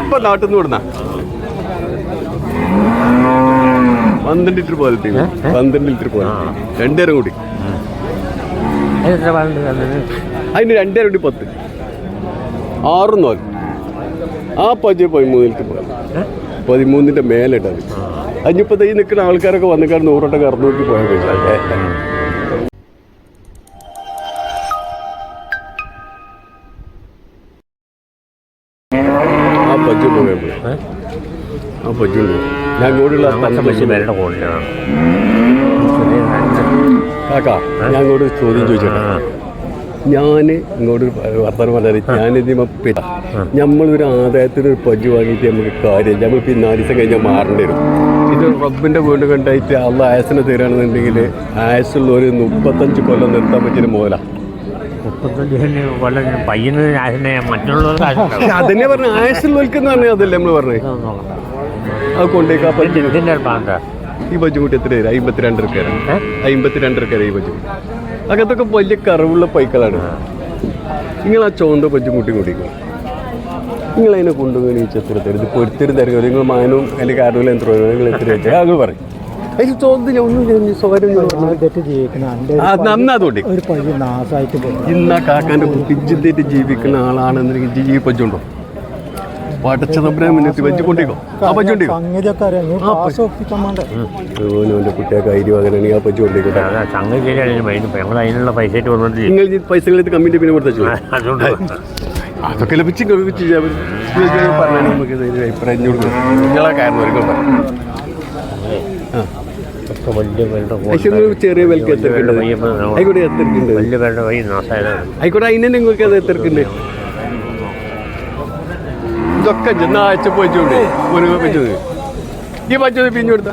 ഇപ്പൊ നാട്ടിൽ നിന്ന് വിടുന്ന പന്ത്രണ്ട് ലിറ്റർ പോലത്തെ പന്ത്രണ്ട് ലിറ്റർ പോലെ രണ്ടേരം കൂടി. അതിന്? രണ്ടേരം കൂടി പത്ത്. ആറ് നോൽ ആ പതിയെ പതിമൂന്ന് ലിറ്റർ പോലെ പതിമൂന്നിന്റെ മേലിട്ടത് ഇട്ടത്. ഈ നിൽക്കുന്ന ആൾക്കാരൊക്കെ വന്നിട്ട് നൂറോട്ടൊക്കെ അറുന്നൂറ്റി പോയാൽ രണ്ട്. കാക്കാ ഞാൻ ഇങ്ങോട്ട് ചോദ്യം ചോദിച്ചോട്ടെ? ഞാൻ ഇങ്ങോട്ട് വർത്തമാനം പറഞ്ഞാൽ ഞാനിതിമ നമ്മളൊരു ആദായത്തിന് ഒരു പജ്ജു വാങ്ങിയിട്ട് നമുക്ക് കാര്യം നമ്മൾ പിന്നെ നാല് ദിവസം കഴിഞ്ഞാൽ മാറേണ്ടി വരും. ഇത് റബ്ബിന്റെ വീട് കണ്ടായിട്ട് അള്ള ആയസിനെ തീരുകയാണെന്നുണ്ടെങ്കിൽ ആയസുള്ള ഒരു മുപ്പത്തഞ്ച് കൊല്ലം നിർത്താൻ പറ്റിയ ആശുണ്ടാവും. അതന്നെ പറഞ്ഞു ആയസുള്ളവർക്ക് എന്ന് പറഞ്ഞാൽ അതല്ലേ നമ്മൾ പറഞ്ഞത് പാണ്ട ഈ എത്ര തരാം അമ്പത്തിരണ്ട് അമ്പത്തിരണ്ട് ഈ ബജു അങ്ങനത്തൊക്കെ വലിയ കറവുള്ള പൈക്കളാണ്. നിങ്ങൾ ആ ചോന്ത ബജ്ജും കൂട്ടി കുടിക്കും നിങ്ങൾ അതിനെ കൊണ്ടുപോയി എത്ര തരും? ഇത് പൊരുത്തരും തരുക നിങ്ങൾ മാനവും അതിന്റെ കാരണവും എത്ര നിങ്ങൾ എത്ര അത് പറയും. അതിന് ചോദ്യം ഒന്നും സ്വകാര്യം ജീവിക്കുന്ന ഇന്ന് കാക്കാന്റെ ആളാണെന്നുണ്ടെങ്കിൽ ജീ കുട്ടിയൊക്കെ അരി വാങ്ങണമെങ്കിൽ ആ പജ്ജു കൊണ്ടേക്കോട്ടെ അതാ സംഗതി ശരിയാണ് ഞങ്ങൾ അതിനുള്ള പൈസ ആയിട്ട് വന്നിട്ട് നിങ്ങൾ പിന്നെ കൊടുത്തു അതുകൊണ്ട്. അതൊക്കെ ലഭിച്ച് പറഞ്ഞാൽ നമുക്ക് അഭിപ്രായം നിങ്ങളെ കാരണം ചെറിയ വിലക്ക് ആയിക്കോട്ടെ വലിയ പേരുടെ വഴി നാശമായതാണ് ആയിക്കോട്ടെ അതിനെ നിങ്ങൾക്ക് അത് എത്തിർക്കുന്നുണ്ട് ഇതൊക്കെ ചെന്നാഴ്ച പോയിട്ടുണ്ട് ഒരു പറ്റുന്നത് ഈ പറ്റുന്നത് പിന്നെ കൊടുത്ത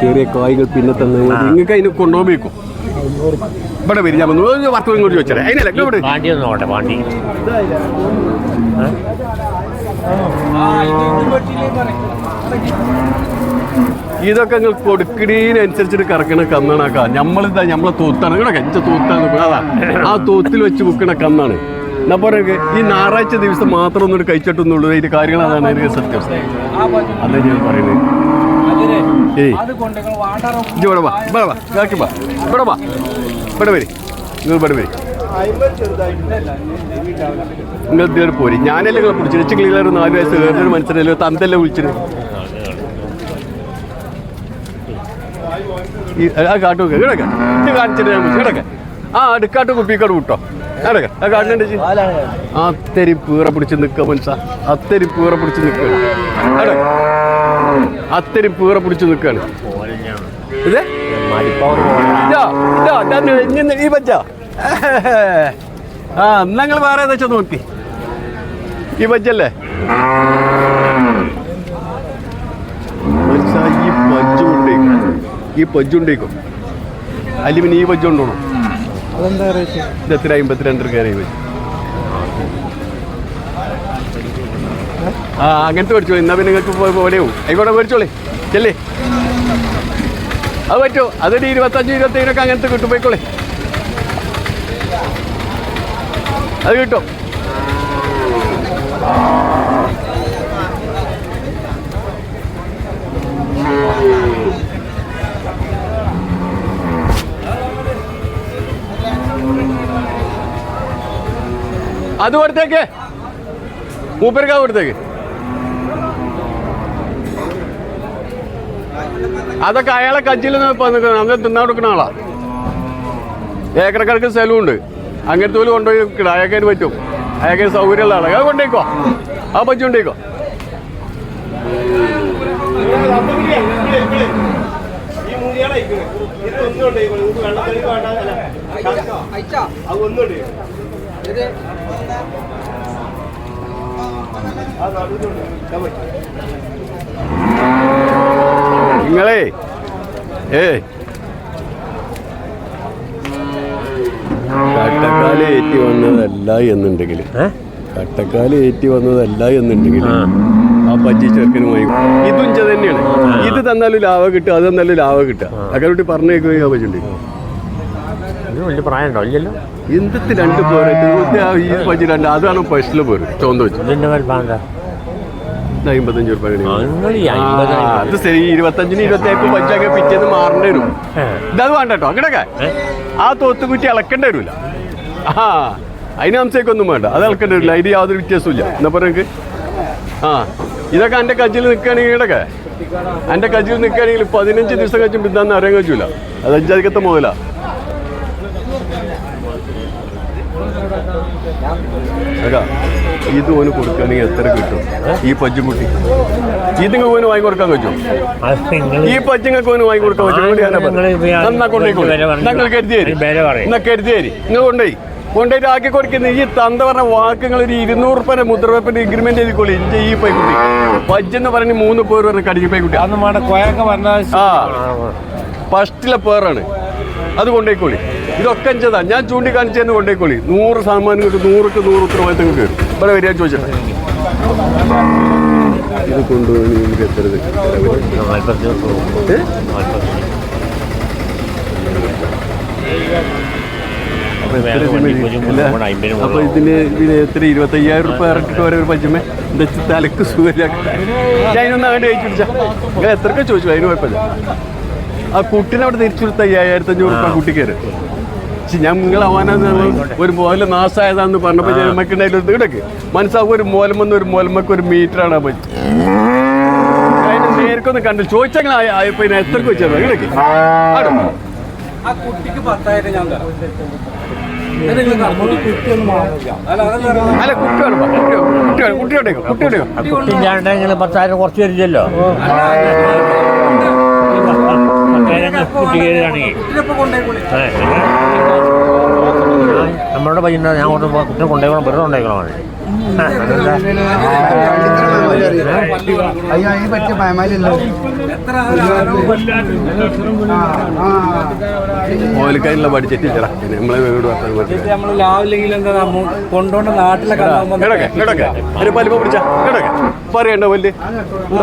ചെറിയ കായ്കൾ പിന്നെ തന്നെ നിങ്ങൾക്ക് അതിനെ വയ്ക്കും ഇവിടെ വരും ഞാൻ വർത്തം ഇങ്ങോട്ട് ചോദിച്ചാൽ അതിനല്ല ഇവിടെ പാണ്ടി ഒന്ന് നോട്ടെ പാണ്ടി ഇതൊക്കെ നിങ്ങൾ കൊടുക്കണീനനുസരിച്ചിട്ട് കറക്കണ കന്നാണാക്ക നമ്മളിതാ നമ്മളെ തൂത്താണ്. ഇവിടെ എന്റെ തൂത്താണ്. അതാ. ആ തൂത്തിൽ വെച്ച് വിൽക്കണ കന്നാണ്. പറയുക ഈ ഞായറാഴ്ച ദിവസം മാത്രം ഒന്നും കഴിച്ചിട്ടൊന്നുള്ളൂ. അതിന്റെ കാര്യങ്ങൾ അതാണ് എനിക്ക് സത്യം. അല്ല ഞാൻ പറയുന്നത് നിങ്ങൾ പോരി. ഞാനല്ലേ നിങ്ങളെ പിടിച്ചിട്ട് നാല് വയസ്സ് വേറൊരു മനസ്സിലല്ലോ തന്തല്ലേ വിളിച്ചിട്ട് ഈ ആ കാട്ടു കിടക്ക ഇത് കാണിച്ചിട്ട് ഞാൻ കിടക്ക ആ അടുക്കാട്ട് കുപ്പിക്കാട് വിട്ടോ. കിടക്ക ആ കാട്ടിനുണ്ട് അത്തരി പീറ പിടിച്ച് നിൽക്കുക മനസ്സാ അത്തരി പീറ പിടിച്ച് നിൽക്കുകയാണ് കിടക്ക അത്തരി പീറ പിടിച്ച് നിൽക്കുകയാണ് ഇത്? ഈ പച്ച ആ നിങ്ങൾ വേറെ ഏതാ നോക്കി. ഈ പച്ചല്ലേ മനസ്സാ ഈ പജ്ജു കൊണ്ടേക്കും ഈ പജ്ജുണ്ടേക്കും അല്ലെങ്കിൽ പിന്നെ ഈ പജ്ജു കൊണ്ടോണം അതെന്താ റേറ്റ് ഇത് എത്ര അമ്പത്തിരണ്ട് കയറി പജ്ജു ആ അങ്ങനത്തെ മേടിച്ചോളി. എന്നാ പിന്നെ നിങ്ങൾക്ക് പോലെയാവും ആയിക്കോട്ടെ മേടിച്ചോളി. ചെല്ലേ. അത് പറ്റുമോ അതൊരു ഇരുപത്തഞ്ച് ഇരുപത്തേഴിനൊക്കെ അങ്ങനത്തെ കിട്ടും. പോയിക്കോളെ. അത് കിട്ടും. അത് കൊടുത്തേക്ക്. മൂപ്പരക്കാ കൊടുത്തേക്ക്. അതൊക്കെ അയാളെ കജ്ജിൽ അന്ന് തിന്നാ കൊടുക്കുന്ന ആളാ. ഏക്കറക്കണക്ക് സ്ഥലമുണ്ട്. അങ്ങനത്തെ പോലും കൊണ്ടുപോയി കിടാ അയാൾക്ക് പറ്റും. അയാൾക്ക് സൗകര്യമുള്ള ആളാ. അത് കൊണ്ടേക്കോ. ആ പറ്റി കൊണ്ടേക്കോ നിങ്ങളേ ഏ. കട്ടക്കാലം ഏറ്റി വന്നതല്ല എന്നുണ്ടെങ്കിൽ. കട്ടക്കാലം ഏറ്റി വന്നതല്ല എന്നുണ്ടെങ്കിൽ ആ. പച്ചി പറ്റി ചെറുക്കന് പോയി ഇതും തന്നെയാണ്. ഇത് തന്നാലും ലാവ കിട്ടുക അത് തന്നാലും ലാഭം കിട്ടുക അങ്ങനെ പറഞ്ഞേക്കുകയോ ഇത് അതിന് വലിയ ഇല്ലല്ലോ. എന്തിട്ട് രണ്ട് പേര്? ഈ പഞ്ച് രണ്ട് അതാണ് ഫസ്റ്റിലെ പേര്. ചോന്ത വെച്ചു. ഇതിന്റെ വലിപ്പം എന്താ അമ്പത്തഞ്ച് അത് ശരി ഇരുപത്തഞ്ചിന് ഇരുപത്തി അയ്പ് പഞ്ചൊക്കെ പിറ്റേന്ന് മാറേണ്ടി വരും. ഏ. ഇതത് വേണ്ട കേട്ടോ. അങ്ങനെയൊക്കെ. ആ തോത്ത് കുറ്റി ഇളക്കേണ്ടി വരില്ല ആ അതിന് അംശക്കൊന്നും വേണ്ട. അത് ഇളക്കേണ്ടി വരില്ല. അതിന് യാതൊരു വ്യത്യാസമില്ല എന്നാ പറയുക ആ ഇതൊക്കെ എന്റെ കജ്ജിൽ നിൽക്കുകയാണെങ്കിൽ ഇടക്കെ എന്റെ കജ്ജിൽ നിൽക്കുകയാണെങ്കിൽ പതിനഞ്ച് ദിവസം കഴിച്ചും പിന്നാന്ന് അറിയാൻ കഴിച്ചില്ല അത് അഞ്ചാധികത്തെ മുതലാ. അതാ ഇത് ഓന് കൊടുക്കുകയാണെങ്കിൽ എത്ര കിട്ടും? ഈ പജ്ജുമുട്ടി ഇത് നിങ്ങൾ ഓന് വാങ്ങി കൊടുക്കാൻ പറ്റും ഈ പജ്ജുങ്ങൾക്ക് ഓന് വാങ്ങി കൊടുക്കാൻ പറ്റും. എന്നാ കൊണ്ടുപോയിക്കോളി ഞങ്ങൾ കരുതി തരും. വില പറയും. എന്നാ കരുതി തരി. നിങ്ങൾ കൊണ്ടുപോയി. കൊണ്ടുപോയിട്ട് ആക്കി കൊടുക്കുന്ന ഈ തന്ത പറഞ്ഞ വാക്കുകൾ ഒരു ഇരുന്നൂറ് റുപ്യ മുദ്രവെപ്പിന്റെ എഗ്രിമെന്റ് എഴുതിക്കോളി എന്റെ ഈ പൈക്കുട്ടി പജ്ജെന്ന് പറഞ്ഞ് മൂന്ന് പേര് പറഞ്ഞ് കടിക്ക് പൈക്കുട്ടി ആ. ഫസ്റ്റിലെ പേറാണ് അത് കൊണ്ടേക്കോളി ഇതൊക്കെ ചെയ്താൽ ഞാൻ ചൂണ്ടിക്കാണിച്ചതെന്ന് കൊണ്ടേക്കോളി. നൂറ് ശതമാനം കിട്ടും നൂറുക്ക് നൂറ് ഉത്തരവാദിത്തം നിങ്ങൾക്ക് വരും ഇവിടെ വരിക ചോദിച്ചിട്ട് ഇത് കൊണ്ടുപോയി നിങ്ങൾക്ക് ഏ? അപ്പൊ ഇതിന് എത്ര ഇരുപത്തയ്യായിരം റുപ്യ ഇറക്കിട്ട് വരെ ഒരു പച്ചമേ എന്താ തലക്ക് സുഖമില്ല. ഞാൻ അതിനൊന്നും അങ്ങോട്ട് കഴിച്ചു പിടിച്ചാ ചോദിച്ചു അതിന് കുഴപ്പമില്ല. ആ കുട്ടീനെ അവിടെ തിരിച്ചു കൊടുത്ത അയ്യായിരത്തി അഞ്ഞൂറ് റുപ്യ കുട്ടിക്കേര് ഞാൻ നിങ്ങൾ അവനാന്ന് ഒരു മോല നാശമായതാന്ന് പറഞ്ഞപ്പോ നമുക്ക് ഉണ്ടായിട്ട് ഇടയ്ക്ക് മനസ്സാവും ഒരു മോലമെന്ന് ഒരു മോലമ്മക്ക് ഒരു മീറ്റർ ആണ് പറ്റി. അതിന് നേർക്കൊന്ന് കണ്ടു ചോദിച്ചെങ്കിൽ പിന്നെ എത്ര വെച്ചത്? ഇടയ്ക്ക്. ആടോ. ആ കുട്ടിക്ക് പത്തായിരം ഞാൻ തരാം. കുട്ടി കുട്ടിയുടെ കുട്ടിയുടെ കുട്ടി വേണം കുട്ടി ഉണ്ടേക്കോ കുട്ടി ഉണ്ടേക്കോ കുട്ടിയില്ലാണ്ട് നിങ്ങൾ പത്തായിരം കുറച്ച് തരില്ലല്ലോ. കുട്ടി കൊണ്ടേക്കൂടി നമ്മളുടെ പയ്യൻ ഞാൻ കൊണ്ട് കുട്ടിനെ കൊണ്ടേക്കണം വെറുതെ കൊണ്ടേക്കണം അയ്യോ പറ്റിയ പയമാലല്ലോ പഠിച്ചിട്ട് പിന്നെ നമ്മളെ വീട് നമ്മൾ ലാവില്ലെങ്കിൽ എന്താ നാട്ടിലൊക്കെ ഒരു പിടിച്ച കിടക്കെ പറയണ്ടോ പല്ല്?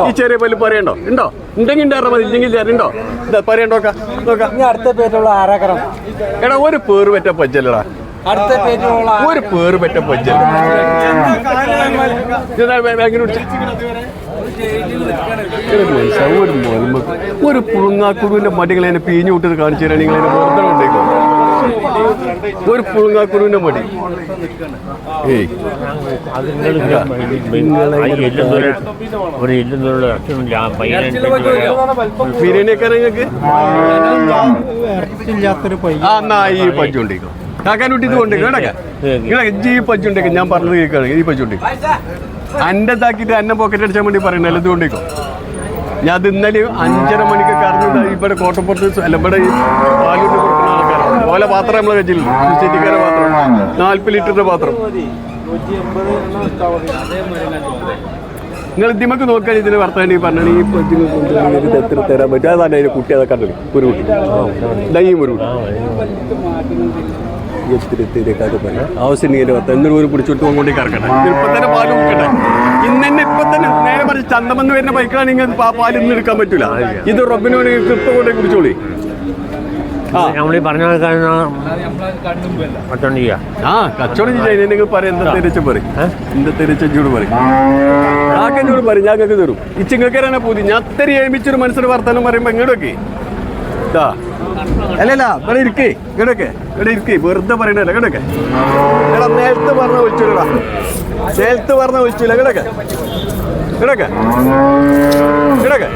ഈ ചെറിയ പല്ല് പറയണ്ടോ? ഉണ്ടോ? ഉണ്ടെങ്കിൽ ഉണ്ടായിരുന്ന മതി ഇല്ലെങ്കിൽ ചേരുണ്ടോ ഇതാ എന്താ പറയണ്ടോ നോക്കാം അടുത്ത പേറ്റുള്ള ആരാക്കറം എടാ ഒരു പേര് പറ്റ പജ്ജല്ലടാ. അടുത്ത ഒരു പേര് പറ്റ പിടിച്ച ഒരു മോൽമക്ക് ഒരു പുഴുങ്ങാക്കുരുവിന്റെ മടികൾ എന്നെ പീഞ്ഞു വിട്ടിട്ട് കാണിച്ചു തരാൻ നിങ്ങൾ വെറുതെ കൊണ്ടേക്കോ. ഒരു പുഴുങ്ങാക്കുരുവിന്റെ മടി. ഏയ്. ഒരു എല്ലുന്നുള്ള ബിരിയാണിയൊക്കെ നിങ്ങൾക്ക്? ആ എന്നാ ഈ പച്ചുണ്ടിക്കോ കാക്കാൻ വിട്ട് ഇത് കൊണ്ടേക്കോ കേടക്കെ. ഇജ്ജ് ഈ ഞാൻ പറഞ്ഞത് കേൾക്കാണ്. ഈ പച്ചുണ്ടി. അന്റെ താക്കിട്ട് അന്നെ പോക്കറ്റ് അടിച്ചാൽ വേണ്ടി പറയണല്ലോ ഇത് കൊണ്ടേക്കോ ഞാൻ അത് ഇന്നലെ അഞ്ചര മണിക്ക് കറന്നു ഇവിടെ കോട്ടപ്പുറത്ത് അല്ല ഇവിടെ ഈ പാലൂട്ട് കൊടുക്കുന്ന ആൾക്കാരാണ്. ഓല പാത്രം നമ്മളെ വെച്ചില്ല പാത്രം. നാൽപ്പത് ലിറ്ററിന്റെ പാത്രം. നിങ്ങൾ ഇതിമക്ക് നോക്കാൻ ഇതിന് വർത്താനം ഈ പറഞ്ഞാൽ ഈ പച്ചിന് എത്ര തരാൻ പറ്റും? അതാണ് അതിന് കുട്ടി അതൊക്കെ ഒരു കുട്ടി. ദയ്യം ഒരു കുട്ടി. എന്നൊരു ഒരു പിടിച്ചോട്ട് ഇപ്പൊ തന്നെ പാൽ കൊടുക്കട്ടെ ഇന്ന് തന്നെ ഇപ്പൊ തന്നെ നേരെ പറഞ്ഞ് ചന്തമെന്ന് വരുന്ന ബൈക്കാണ് നിങ്ങൾക്ക് ആ പാൽ ഇന്ന് എടുക്കാൻ പറ്റൂല ഇത് റബ്ബിന് ഇപ്പൊ കൊണ്ടേ കുടിച്ചോളി ആ നമ്മളീ പറഞ്ഞ പത്തോണ്ട് ചെയ്യാം ആ കച്ചവടം ചെയ്യാൻ നിങ്ങൾ പറയും എന്താ തെരച്ച പറയും എന്താ തെരച്ചോട് പറയും ആക്കെന്നോട് പറയും ഞാൻ നിങ്ങൾക്ക് തരും ഈ ചിങ്ങക്കരാണ് പൂതി ഞാൻ അത്ര ഏമിച്ചൊരു മനസ്സിന് വർത്തനം പറയുമ്പോ ഇങ്ങോട്ടൊക്കെ ഇതാ അല്ലല്ല ഇവിടെ ഇരിക്കേ. ഇങ്ങോട്ടൊക്കെ. ഇവിടെ ഇരിക്കേ. വെറുതെ പറയണല്ല ഇങ്ങോട്ടൊക്കെ. എടാ നേരത്തെ പറഞ്ഞ വിളിച്ചൂടാ നേരത്തെ പറഞ്ഞ വിളിച്ചില്ല ഇങ്ങോട്ടൊക്കെ. ഇങ്ങോട്ടൊക്കെ. ഇങ്ങോട്ടൊക്കെ.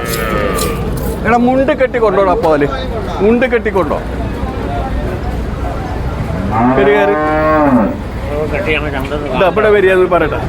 എടാ മുണ്ട് കെട്ടി കൊണ്ടോടാ പോൽ. മുണ്ട് കെട്ടിക്കൊണ്ടോ കൊണ്ടോ. കയറി. ഇവിടെ വരിക പറയട്ടെ.